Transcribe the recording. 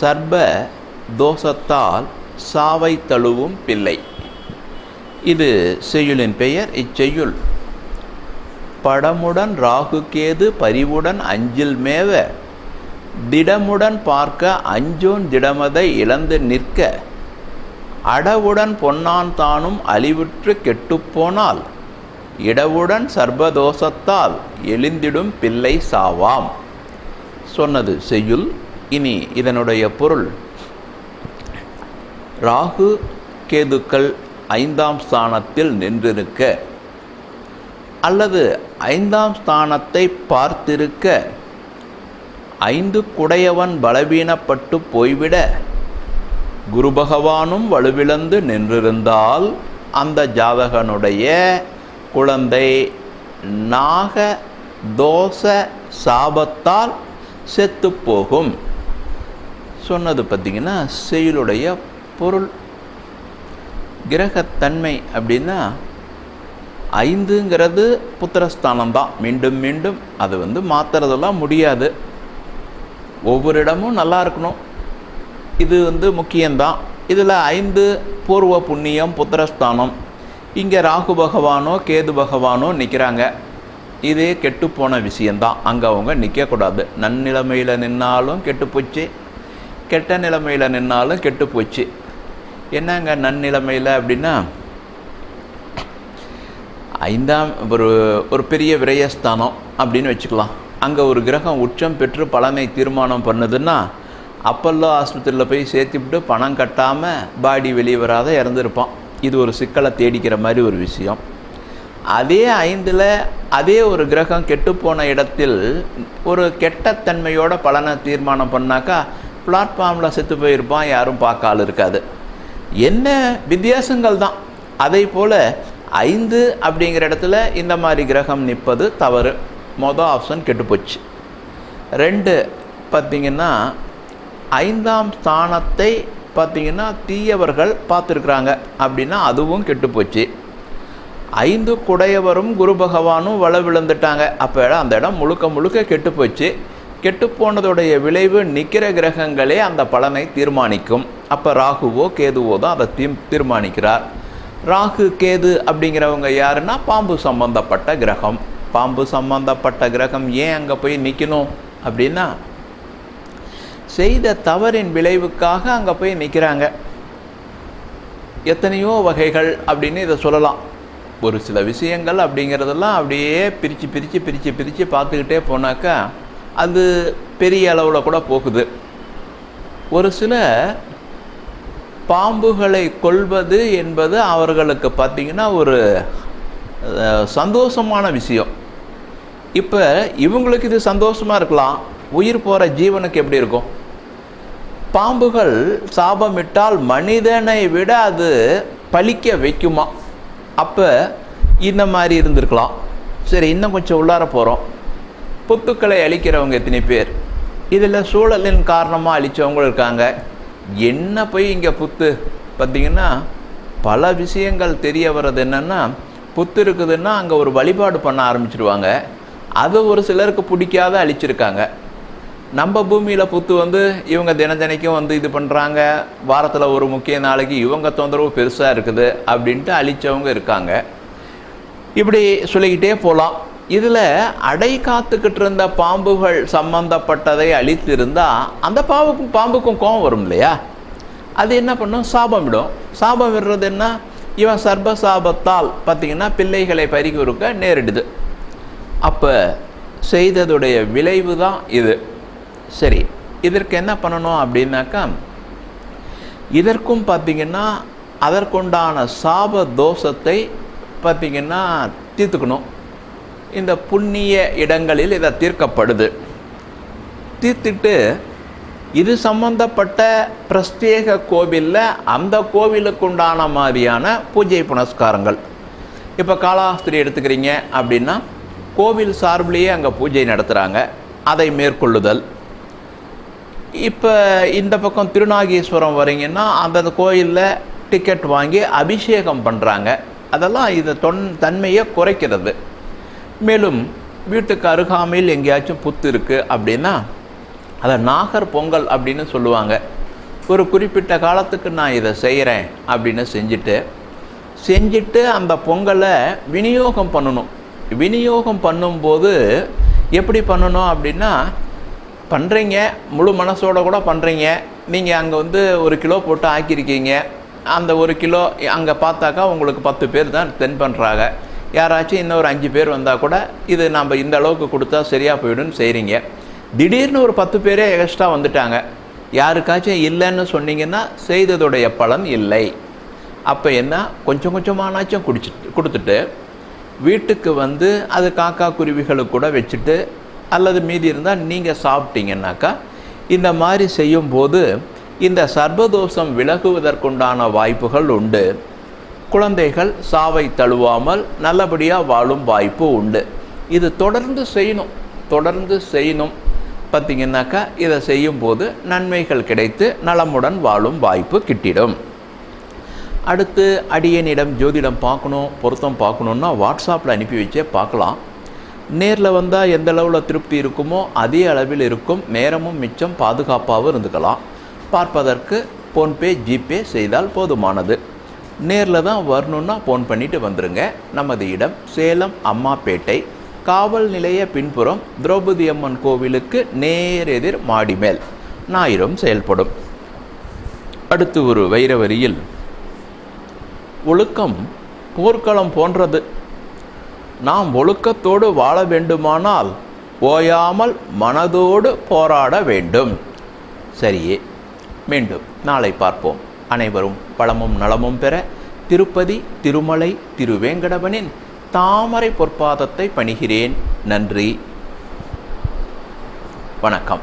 சர்ப தோஷத்தால் சாவை தழுவும் பிள்ளை. இது செய்யுளின் பெயர். இச்செய்யுள். படமுடன் ராகு கேது பரிவுடன் அஞ்சில் மேவ. திடமுடன் பார்க்க அஞ்சோன் திடமதை இழந்து நிற்க. அடவுடன் பொன்னான் தானும் அழிவுற்று கெட்டுப்போனால் இடவுடன் சர்பதோஷத்தால் எழுந்திடும் பிள்ளை சாவாம். சொன்னது செய்யுள். இனி இதனுடைய பொருள். ராகு கேதுக்கள் ஐந்தாம் ஸ்தானத்தில் நின்றிருக்க அல்லது ஐந்தாம் ஸ்தானத்தை பார்த்திருக்க ஐந்து குடையவன் பலவீனப்பட்டு போய்விட குரு பகவானும் வலுவிழந்து நின்றிருந்தால் அந்த ஜாதகனுடைய குழந்தை நாக தோஷ சாபத்தால் செத்துப்போகும் சொன்னது பார்த்திங்கன்னா செயலுடைய பொருள். கிரகத்தன்மை அப்படின்னா ஐந்துங்கிறது புத்திரஸ்தானம் தான் மீண்டும் மீண்டும் அது வந்து மாற்றுறதெல்லாம் முடியாது. ஒவ்வொரு இடமும் நல்லா இருக்கணும். இது வந்து முக்கியம்தான். இதில் ஐந்து பூர்வ புண்ணியம் புத்திரஸ்தானம். இங்கே ராகு பகவானோ கேது பகவானோ நிற்கிறாங்க இதே கெட்டுப்போன விஷயந்தான் அங்கே அவங்க நிற்கக்கூடாது நன்னிலைமையில் நின்னாலும் கெட்டுப்போச்சு. கெட்ட நிலைமையில் நின்னாலும் கெட்டுப்போச்சு என்னங்க நன்னிலைமையில் அப்படின்னா ஐந்தாம் ஒரு ஒரு பெரிய விரயஸ்தானம் அப்படின்னு வச்சுக்கலாம். அங்கே ஒரு கிரகம் உச்சம் பெற்று பலனை தீர்மானம் பண்ணுதுன்னா அப்பல்லோ ஆஸ்பத்திரியில் போய் சேர்த்துவிட்டு பணம் கட்டாமல் பாடி வெளியே வராத இறந்துருப்பான். இது ஒரு சிக்கலை தேடிக்கிற மாதிரி ஒரு விஷயம். அதே ஐந்தில் அதே ஒரு கிரகம் கெட்டுப்போன இடத்தில் ஒரு கெட்டத்தன்மையோட பலனை தீர்மானம் பண்ணாக்கா பிளாட்ஃபார்மில் செத்து போயிருப்பான் யாரும் பார்க்க ஆள் இருக்காது. என்ன வித்தியாசங்கள் தான். அதே போல் ஐந்து அப்படிங்கிற இடத்துல இந்த மாதிரி கிரகம் நிற்பது தவறு. மொதல் ஆப்ஷன் கெட்டுப்போச்சு ரெண்டு பார்த்திங்கன்னா ஐந்தாம் ஸ்தானத்தை பார்த்திங்கன்னா தீயவர்கள் பார்த்துருக்குறாங்க அப்படின்னா அதுவும் கெட்டுப்போச்சு ஐந்து குடையவரும் குரு பகவானும் வள விழுந்துட்டாங்க அப்போ அந்த இடம் முழுக்க முழுக்க கெட்டுப்போச்சு கெட்டுப்போனதுடைய விளைவு நிற்கிற கிரகங்களே அந்த பலனை தீர்மானிக்கும். அப்போ ராகுவோ கேதுவோ தான் அதை தீ தீர்மானிக்கிறார். ராகு கேது அப்படிங்கிறவங்க யாருன்னா பாம்பு சம்பந்தப்பட்ட கிரகம். பாம்பு சம்பந்தப்பட்ட கிரகம் ஏன் அங்கே போய் நிற்கணும் அப்படின்னா செய்த தவறின் விளைவுக்காக அங்கே போய் நிற்கிறாங்க எத்தனையோ வகைகள் அப்படின்னு இதை சொல்லலாம். ஒரு சில விஷயங்கள் அப்படிங்கிறதெல்லாம் அப்படியே பிரித்து பிரித்து பிரித்து பிரித்து பார்த்துக்கிட்டே போனாக்கா அது பெரிய அளவில் கூட போகுது. ஒரு சில பாம்புகளை கொள்வது என்பது அவர்களுக்கு பார்த்திங்கன்னா ஒரு சந்தோஷமான விஷயம். இப்போ இவங்களுக்கு இது சந்தோஷமாக இருக்கலாம். உயிர் போகிற ஜீவனுக்கு எப்படி இருக்கும்? பாம்புகள் சாபமிட்டால் மனிதனை விட அது பலிக்க வைக்குமா? அப்போ இந்த மாதிரி இருந்திருக்கலாம். சரி இன்னும் கொஞ்சம் உள்ளார போகிறோம் புத்துக்களை அழிக்கிறவங்க எத்தனை பேர்? இதில் சூழலின் காரணமாக அழித்தவங்களும் இருக்காங்க. என்ன போய் இங்கே புத்து? பார்த்திங்கன்னா பல விஷயங்கள் தெரிய வர்றது என்னென்னா புத்து இருக்குதுன்னா அங்கே ஒரு வழிபாடு பண்ண ஆரம்பிச்சிருவாங்க. அது ஒரு சிலருக்கு பிடிக்காத அழிச்சிருக்காங்க. நம்ம பூமியில் புத்து வந்து இவங்க தினத்தனைக்கும் வந்து இது பண்ணுறாங்க வாரத்தில் ஒரு முக்கிய நாளைக்கு இவங்க தொந்தரவு பெருசாக இருக்குது அப்படின்ட்டு அழித்தவங்க இருக்காங்க. இப்படி சொல்லிக்கிட்டே போகலாம் இதில் அடை காத்துக்கிட்டு இருந்த பாம்புகள் சம்பந்தப்பட்டதை அழித்திருந்தால் அந்த பாம்புக்கும் பாம்புக்கும் கோபம் வரும் இல்லையா? அது என்ன பண்ணும்? சாபம் விடும். சாபம் விடுறது என்ன? இவன் சர்ப சாபத்தால் பார்த்திங்கன்னா பிள்ளைகளை பறிகொடுக்க நேரிடுது. அப்போ செய்ததுடைய விளைவு தான் இது. சரி இதற்கு என்ன பண்ணணும் அப்படின்னாக்கா இதற்கும் பார்த்திங்கன்னா அதற்குண்டான சாப தோஷத்தை பார்த்திங்கன்னா தீர்த்துக்கணும். இந்த புண்ணிய இடங்களில் இதை தீர்க்கப்படுது. தீர்த்துட்டு இது சம்பந்தப்பட்ட பிரஸ்தேக கோவிலில் அந்த கோவிலுக்கு உண்டான மாதிரியான பூஜை புனஸ்காரங்கள். இப்போ காளாஸ்திரி எடுத்துக்கிறீங்க அப்படின்னா கோவில் சார்பிலேயே அங்கே பூஜை நடத்துகிறாங்க அதை மேற்கொள்ளுதல். இப்போ இந்த பக்கம் திருநாகேஸ்வரம் வரீங்கன்னா அந்த கோயிலில் டிக்கெட் வாங்கி அபிஷேகம் பண்ணுறாங்க அதெல்லாம் இது தொன் தன்மையை குறைக்கிறது. மேலும் வீட்டுக்கு அருகாமையில் எங்கேயாச்சும் புத்து இருக்குது அப்படின்னா அதை நாகர் பொங்கல் அப்படின்னு சொல்லுவாங்க. ஒரு குறிப்பிட்ட காலத்துக்கு நான் இதை செய்கிறேன் அப்படின்னு செஞ்சுட்டு செஞ்சுட்டு அந்த பொங்கலை விநியோகம் பண்ணணும். விநியோகம் பண்ணும்போது எப்படி பண்ணணும் அப்படின்னா பண்ணுறீங்க முழு மனசோட கூட பண்ணுறீங்க நீங்கள் அங்கே வந்து ஒரு கிலோ போட்டு ஆக்கியிருக்கீங்க. அந்த ஒரு கிலோ அங்கே பார்த்தாக்கா உங்களுக்கு பத்து பேர் தான் தென் பண்ணுறாங்க யாராச்சும் இன்னொரு அஞ்சு பேர் வந்தால் கூட இது நம்ம இந்த அளவுக்கு கொடுத்தா சரியாக போயிடும்னு செய்கிறீங்க திடீர்னு ஒரு பத்து பேரே எக்ஸ்ட்ரா வந்துட்டாங்க. யாருக்காச்சும் இல்லைன்னு சொன்னீங்கன்னா செய்ததுடைய பலன் இல்லை. அப்போ என்ன? கொஞ்சம் கொஞ்சமானாச்சும் குடிச்சிட்டு கொடுத்துட்டு வீட்டுக்கு வந்து அது காக்கா குருவிகளுக்கு கூட வச்சுட்டு அல்லது மீதி இருந்தால் நீங்கள் சாப்பிட்டீங்கன்னாக்கா இந்த மாதிரி செய்யும்போது இந்த சர்வதோஷம் விலகுவதற்குண்டான வாய்ப்புகள் உண்டு. குழந்தைகள் சாவை தழுவாமல் நல்லபடியாக வாழும் வாய்ப்பு உண்டு. இது தொடர்ந்து செய்யணும். தொடர்ந்து செய்யணும். பார்த்தீங்கன்னாக்கா இதை செய்யும்போது நன்மைகள் கிடைத்து நலமுடன் வாழும் வாய்ப்பு கிட்டிடும். அடுத்து அடியனிடம் ஜோதிடம் பார்க்கணும் பொருத்தம் பார்க்கணுன்னா வாட்ஸ்அப்பில் அனுப்பி வச்சே பார்க்கலாம். நேரில் வந்தால் எந்த அளவில் திருப்தி இருக்குமோ அதே அளவில் இருக்கும். நேரமும் மிச்சம் பாதுகாப்பாகவும் இருந்துக்கலாம். பார்ப்பதற்கு ஃபோன்பே ஜிபே செய்தால் போதுமானது. நேரில் தான் வரணுன்னா ஃபோன் பண்ணிட்டு வந்துருங்க. நமது இடம் சேலம் அம்மாப்பேட்டை. காவல் நிலைய பின்புறம் திரௌபதி அம்மன் கோவிலுக்கு நேரெதிர் மாடி மேல் ஞாயிறும் செயல்படும். அடுத்து ஒரு வைரவரியில் ஒழுக்கம் போர்க்களம் போன்றது. நாம் ஒழுக்கத்தோடு வாழ வேண்டுமானால் ஓயாமல் மனதோடு போராட வேண்டும். சரியே மீண்டும் நாளை பார்ப்போம். அனைவரும் பழமும் நலமும் பெற திருப்பதி திருமலை திருவேங்கடவனின் தாமரை பொற்பாதத்தை பணிகிறேன். நன்றி. வணக்கம்.